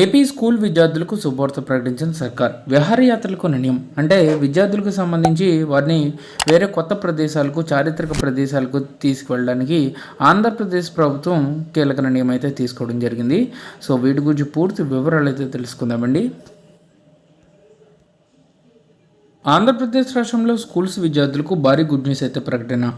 AP school విద్యార్థులకు శుభవార్త ప్రకటించిన సర్కార్. విహారయాత్రలకు నిర్ణయం. అంటే విద్యార్థులకు సంబంధించి వారిని వేరే కొత్త ప్రదేశాలకు చారిత్రక ప్రదేశాలకు తీసుకువెళ్ళడానికి ఆంధ్రప్రదేశ్ ప్రభుత్వం కీలక నిర్ణయం అయితే తీసుకోవడం జరిగింది. సో వీటి గురించి పూర్తి వివరాలు అయితే తెలుసుకుందామండి. ఆంధ్రప్రదేశ్ రాష్ట్రంలో స్కూల్స్ విద్యార్థులకు భారీ గుడ్ న్యూస్ అయితే ప్రకటన.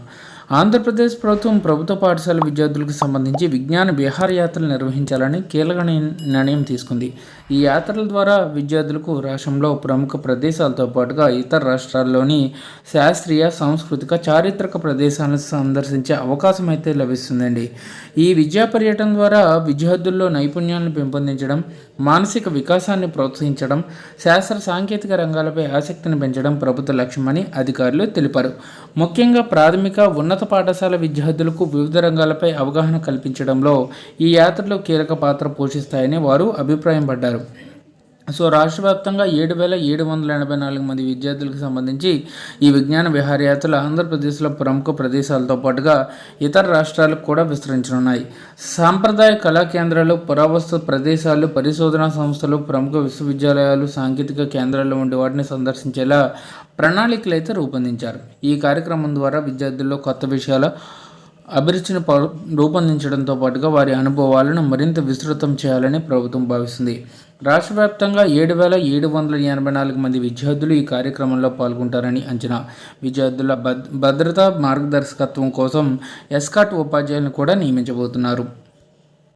ఆంధ్రప్రదేశ్ ప్రభుత్వం ప్రభుత్వ పాఠశాల విద్యార్థులకు సంబంధించి విజ్ఞాన విహారయాత్రలు నిర్వహించాలని కీలక నిర్ణయం తీసుకుంది. ఈ యాత్రల ద్వారా విద్యార్థులకు రాష్ట్రంలో ప్రముఖ ప్రదేశాలతో పాటుగా ఇతర రాష్ట్రాల్లోని శాస్త్రీయ సాంస్కృతిక చారిత్రక ప్రదేశాలను సందర్శించే అవకాశం అయితే లభిస్తుందండి. ఈ విద్యా పర్యటన ద్వారా విద్యార్థుల్లో నైపుణ్యాలను పెంపొందించడం మానసిక వికాసాన్ని ప్రోత్సహించడం శాస్త్ర సాంకేతిక రంగాలపై ఆసక్తిని పెంచడం ప్రభుత్వ లక్ష్యమని అధికారులు తెలిపారు. ముఖ్యంగా ప్రాథమిక ఉన్నత పాఠశాల విద్యార్థులకు వివిధ రంగాలపై అవగాహన కల్పించడంలో ఈ యాత్రలు కీలక పాత్ర పోషిస్తాయని వారు అభిప్రాయం పడ్డారు సో రాష్ట్ర వ్యాప్తంగా ఏడు వేల ఏడు వందల ఎనభై నాలుగు మంది విద్యార్థులకు సంబంధించి ఈ విజ్ఞాన విహారయాత్రలు ఆంధ్రప్రదేశ్లో ప్రముఖ ప్రదేశాలతో పాటుగా ఇతర రాష్ట్రాలకు కూడా విస్తరించనున్నాయి. సాంప్రదాయ కళా కేంద్రాలు పురావస్తు ప్రదేశాలు పరిశోధనా సంస్థలు ప్రముఖ విశ్వవిద్యాలయాలు సాంకేతిక కేంద్రాలు వంటి వాటిని సందర్శించేలా ప్రణాళికలు అయితే రూపొందించారు. ఈ కార్యక్రమం ద్వారా విద్యార్థుల్లో కొత్త విషయాల అభిరుచిని ప- రూపొందించడంతో పాటుగా వారి అనుభవాలను మరింత విస్తృతం చేయాలని ప్రభుత్వం భావిస్తుంది. రాష్ట్ర వ్యాప్తంగా ఏడు వేల ఏడు వందల ఎనభై నాలుగు మంది విద్యార్థులు ఈ కార్యక్రమంలో పాల్గొంటారని అంచనా. విద్యార్థుల భద్ భద్రత మార్గదర్శకత్వం కోసం ఎస్కాట్ ఉపాధ్యాయులను కూడా నియమించబోతున్నారు.